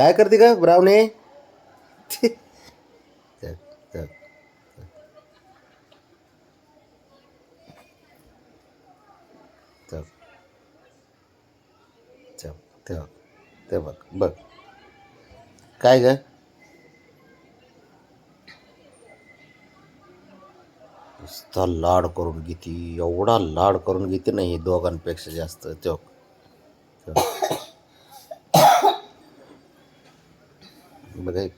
काय करते का ब्रावणे ते ते बघ बघ काय ग लाड करून घेते एवढा लाड करून घेते नाही दोघांपेक्षा जास्त चौक बघाय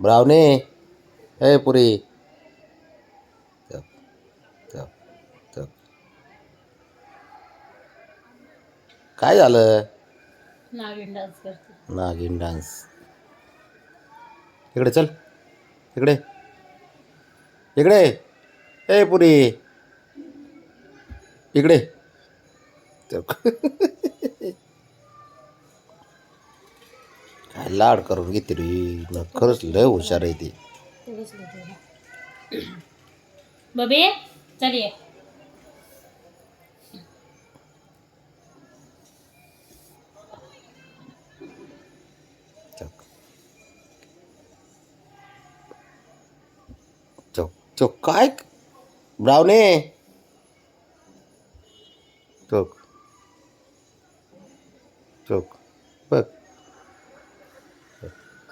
ब्रावणे हे पुरी. काय झालं? नागिन डान्स करते. नागिन डान्स. इकडे चल इकडे. इकडे ए पुरी. इकडे. काय लाड करून घेते रे. न खरंच लय हुशार आहे ती. बबे चौक. चौक काय? ब्रावणे चौक. चौक.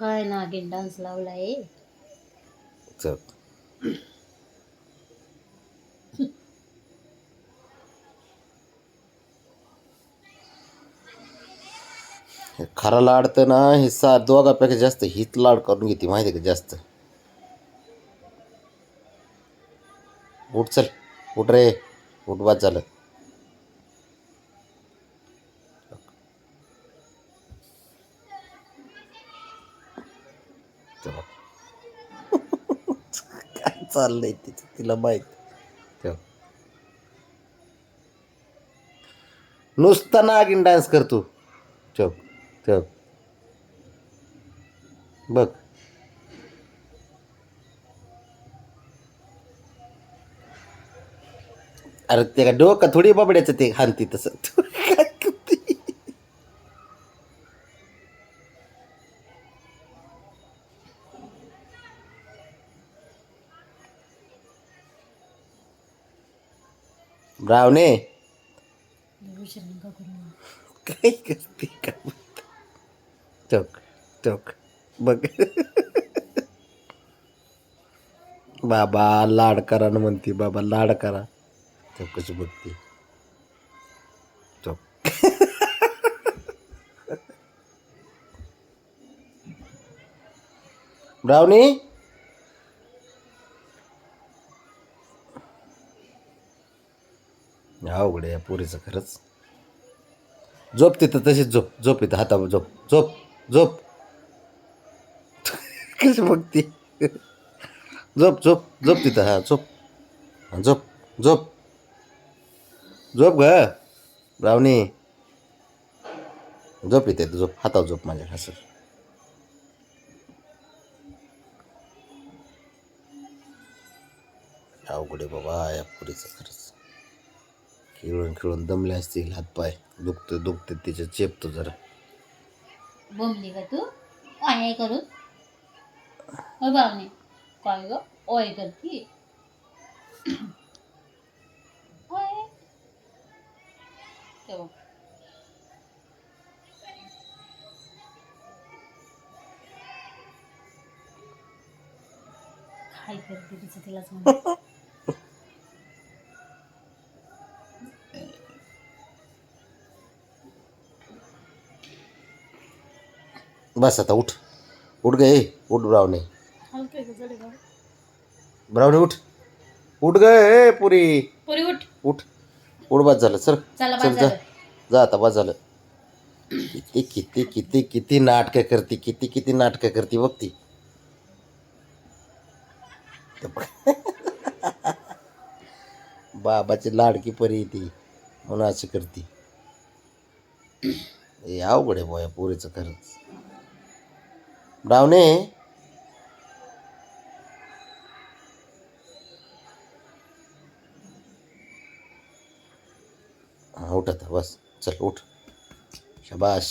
काय नागिन डान्स लावलाय चौक हे खरा लाड तर ना हे सा दोघापेक्षा जास्त हीच लाड करून घेते माहिती आहे का जास्त? उठ चल. उठ रे. उठ बाद झालं. चला. काय चाललंय तिचं? तिला माहीत. ठेव. नुसता नागिन डान्स करतो चौक चौक बघ. अरे ते का डोकं थोडी बाबड्याचं ते हानती तसं. ब्रावणे काय करते का? चौक चौक बघ. बाबा लाड करा ना म्हणते बाबा लाड करा. चौकशी बघते. चौक. ब्रावणी अवघड या पोरीचं खरंच. झोप तिथं तशीच झोप झोप इथं हाता झोप झोप झोप. कशी बघती? झोप झोप झोप तिथं हा झोप. झोप झोप. झोप ग रावणी. झोप इथे झोप हातावर झोप माझ्या असं. अवघडे बाबा या पुरीचं खरंच. खेळून खेळून दमले असतील हातपाय दुखत दुखते तिच्या चेपतो जरा. बोंबली का तू? काय करू ओ बावने काय ग? ओय करती. ओय. तेव्हा काय करते तिचं तिलाच म्हणते. बस आता उठ. उठ गे उठ ब्रावणे ब्रावणे उठ. उठ गे पुरी. पुरी उठ. उठ. उठ बस झालं. सर चला जा. जा आता बस झालं. किती किती किती किती नाटकं करते किती किती नाटकं करते बघ ती. बाबाची लाडकी परी आहे ती. म्हणून अशी करते. हे अवघड आहे बोया पोरीचं खरंच. ब्रावणे हा उठ आता बस. चल उठ. शबाश